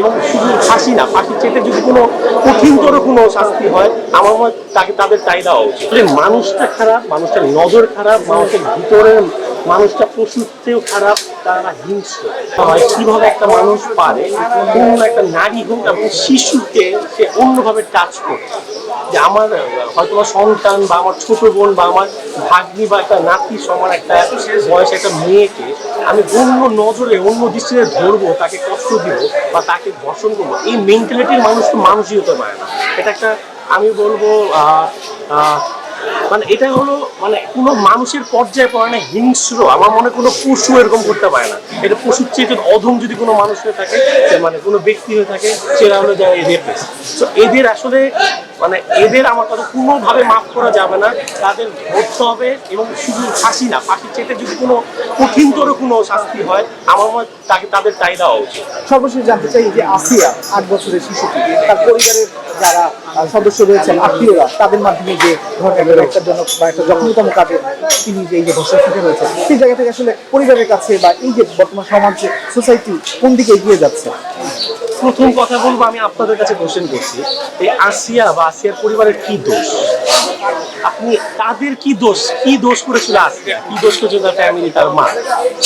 এবং শুধু ফাঁসি না ফাঁসির চেয়ে যদি কোনো কঠিনতর কোনো শাস্তি হয়, আমার মনে হয় তাকে তাদের চাহিদা দেওয়া উচিত। মানুষটা খারাপ, মানুষটার নজর খারাপ, মানুষের ভিতরের মানুষটা পশুর খারাপ, তারা হিংস্র। কীভাবে একটা মানুষ পারে, কোন একটা নারী হোক এবং শিশুকে সে অন্যভাবে টাচ করতে যে আমার, হয়তো আমার সন্তান বা আমার ছোট বোন বা আমার ভাগ্নি বা একটা নাতি সমান একটা বয়সে একটা মেয়েকে আমি অন্য নজরে, অন্য দৃষ্টিতে ধরবো, তাকে কষ্ট দিব বা তাকে ধর্ষণ করব। এই মেন্টালিটির মানুষ তো মানুষই হতে পারে না। এটা একটা, আমি বলব মানে এটা হলো মানে কোনো মানুষের পর্যায়ে পড়ে না, হিংস্র, আমার মনে কোনো পশু এরকম করতে পারে না। এটা পশুর চেয়ে অধম যদি কোনো মানুষ হয়ে থাকে মানে কোনো ব্যক্তি হয়ে থাকে সেটা হলো যায় রেপেস তো এদের আসলে মানে এদের আমার কথা কোনোভাবে মাফ করা যাবে না। তাদের ধরতে হবে এবং শুধু ফাঁসি না ফাঁসির চেয়ে যদি কোনো কঠিনতর কোনো শাস্তি হয়, আমার মনে তাকে, তাদের তাই দেওয়া উচিত। সর্বশেষ জানতে চাই যে আসিয়া, আট বছরের শিশুটি তার পরিবারের যারা সদস্য রয়েছেন, আত্মীয়রা, তাদের মাধ্যমে যে ধরনের একটা জন্য বা একটা জঘন্যতম কাজে তিনি যে এই যে শিকার হয়েছে সেই জায়গা থেকে আসলে পরিবারের কাছে বা এই যে বর্তমান সমাজ সোসাইটি কোন দিকে এগিয়ে যাচ্ছে? প্রথম কথা বলব, আমি আপনাদের কাছে কোশ্চেন করছি, এই আসিয়া বা আসিয়ার পরিবারের কি দোষ? আপনি তাদের কি দোষ? কি দোষ করেছিল আসিয়া? কি দোষ করেছিল তার ফ্যামিলি তার মা?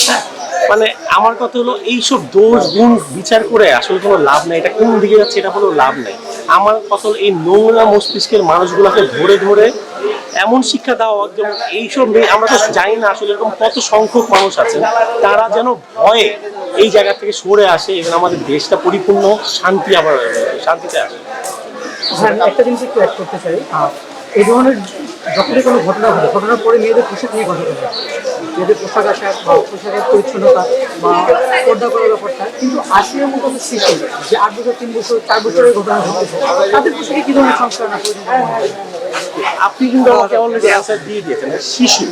হ্যাঁ? মানে আমার কথা হলো, এইসব দোষ, গুণ বিচার করে আসলে কোনো লাভ নাই। এটা কোন দিকে যাচ্ছে, এটা হলো লাভ নাই। আমার কথা হলো, এই নোংরা মস্তিষ্কের মানুষগুলোকে ধরে ধরে এমন শিক্ষা দেওয়া যেমন এইসব মেয়ে আমরা তো জানি না আসলে এরকম কত সংখ্যক মানুষ আছে তারা যেন ভয়ে এই জায়গা থেকে সরে আসে, এবং আমাদের দেশটা পরিপূর্ণ, শান্তি আবার, শান্তিতে আসে। একটা জিনিস একটু অ্যাড করতে চাই। এই ধরনের যখনই কোনো ঘটনা ঘটে, ঘটনার পরে মেয়েদের পোশাক নিয়ে কথা বলে মেয়েদের পোশাক আশাক বা পোশাকের পরিচ্ছন্নতা বা পর্দা করার ব্যাপারটা। কিন্তু আসিয়ার মতো একটা শিশু, যে আট বছর, তিন বছর, চার বছরের ঘটনা ঘটেছে, তাদের পোশাকে কি ধরনের সংস্কার না? আপনি কিন্তু আমাকে অলরেডি দিয়ে দিয়েছেন শিশু।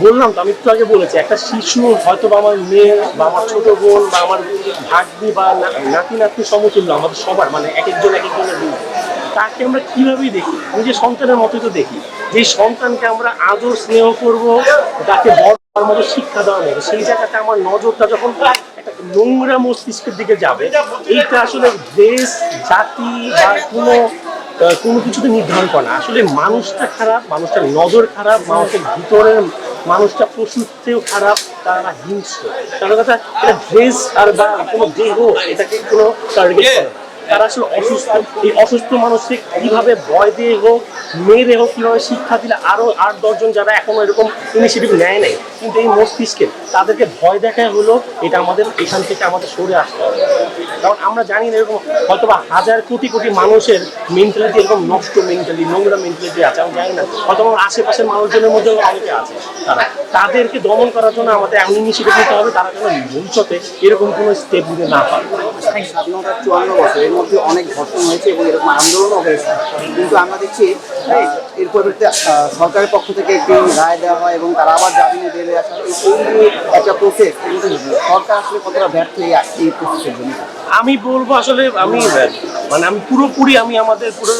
বললাম তো, আমি একটু আগে বলেছি, একটা শিশু হয়তো বা আমার মেয়ে বা আমার ছোট বোন বা আমার ভাগ্নি বা না- নাতি সমতুল্য, আমাদের সবার মানে এক একজন এক একজনের রূপ। তাকে আমরা কিভাবেই দেখি? নিজের সন্তানের মতোই তো দেখি। যে সন্তানকে আমরা আদর স্নেহ করব, তাকে বড় মতো শিক্ষা দেওয়ার মতো সেই জায়গাতে আমার নজরটা যখন একটা নোংরা মস্তিষ্কের দিকে যাবে, এইটা আসলে দেশ, জাতি বা কোনো কোনো কিছুতে নির্ধারণ করে না। আসলে মানুষটা খারাপ মানুষটার নজর খারাপ মানুষের ভিতরের মানুষটা পশুর খারাপ তারা হিংস্র। তার কথা এটা ড্রেস আর বা কোনো দেহ এটাকে কোনো টার্গেট করে। তারা আসলে অসুস্থ। এই অসুস্থ মানুষকে কীভাবে ভয় দিয়ে হোক, মেরে হোক, কীভাবে শিক্ষা দিলে আরও আট দশজন যারা এখনও এরকম ইনিশিয়েটিভ নেয় নাই, কিন্তু এই মস্তিষ্কে তাদেরকে ভয় দেখায় হলো, এটা আমাদের এখান থেকে আমাদের সরে আসতে হবে। কারণ আমরা জানি না এরকম হয়তো বা হাজার কোটি কোটি মানুষের মেন্টালিটি এরকম নষ্ট মেন্টালি নোংরা মেন্টালিটি আছে আমি জানি না। হয়তো আমার আশেপাশের মানুষজনের মধ্যেও অনেকে আছে তারা। তাদেরকে দমন করার জন্য আমাদের এমন ইনিশিয়েটিভ নিতে হবে, তারা যেন ভবিষ্যতে এরকম কোনো স্টেপ নিতে না পারে। চুয়ান্ন বছর মধ্যে অনেক ধর্ষণ হয়েছে এবং এরকম আন্দোলনও হয়েছে। কিন্তু আমরা দেখছি এর পরিবর্তে সরকারের পক্ষ থেকে একটি রায় দেওয়া হয় এবং তারা আবার জামিনে বেরিয়ে আসা একটা প্রসেস সরকার আসলে কতটা ব্যর্থ এই প্রসেসের জন্য? আমি বলব আসলে আমি মানে আমি পুরোপুরি আমি আমাদের পুরো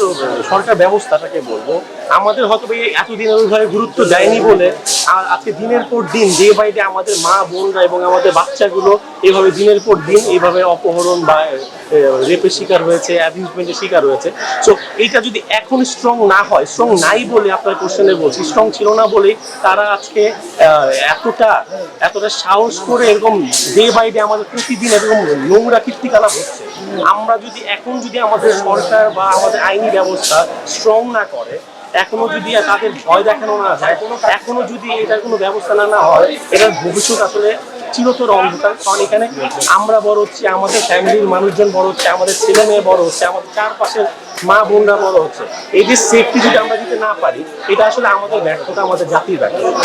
সরকার ব্যবস্থাটাকে বলব। আমাদের হয়তো এতদিন ওইভাবে গুরুত্ব দেয়নি বলে, আর আজকে দিনের পর দিন ডে বাই ডে আমাদের মা, বোনরা এবং আমাদের বাচ্চাগুলো এভাবে দিনের পর দিন এইভাবে অপহরণ বা রেপের শিকার হয়েছে অ্যাবিউজমেন্টের শিকার হয়েছে। সো এইটা যদি এখন স্ট্রং না হয় স্ট্রং নাই বলে আপনার কোশ্চেনে বলছি স্ট্রং ছিল না বলেই তারা আজকে এতটা এতটা সাহস করে এরকম ডে বাই ডে আমাদের প্রতিদিন এরকম নোংরা কীর্তিকলাপ হচ্ছে। আমরা যদি এখন যদি আমাদের সরকার বা আমাদের আইনি ব্যবস্থা স্ট্রং না করে, এখনও যদি তাদের ভয় দেখানো না যায় এখনও যদি এটার কোনো ব্যবস্থা না না হয়, এটার ভবিষ্যৎ আসলে চিরতর অন্ধকার। কারণ এখানে আমরা বড় হচ্ছি, আমাদের ফ্যামিলির মানুষজন বড় হচ্ছে, আমাদের ছেলে মেয়ে বড় হচ্ছে, আমাদের চারপাশের মা বোনরা বড় হচ্ছে। এই যে সেফটি যদি আমরা দিতে না পারি, এটা আসলে আমাদের ব্যর্থতা, আমাদের জাতির ব্যর্থতা।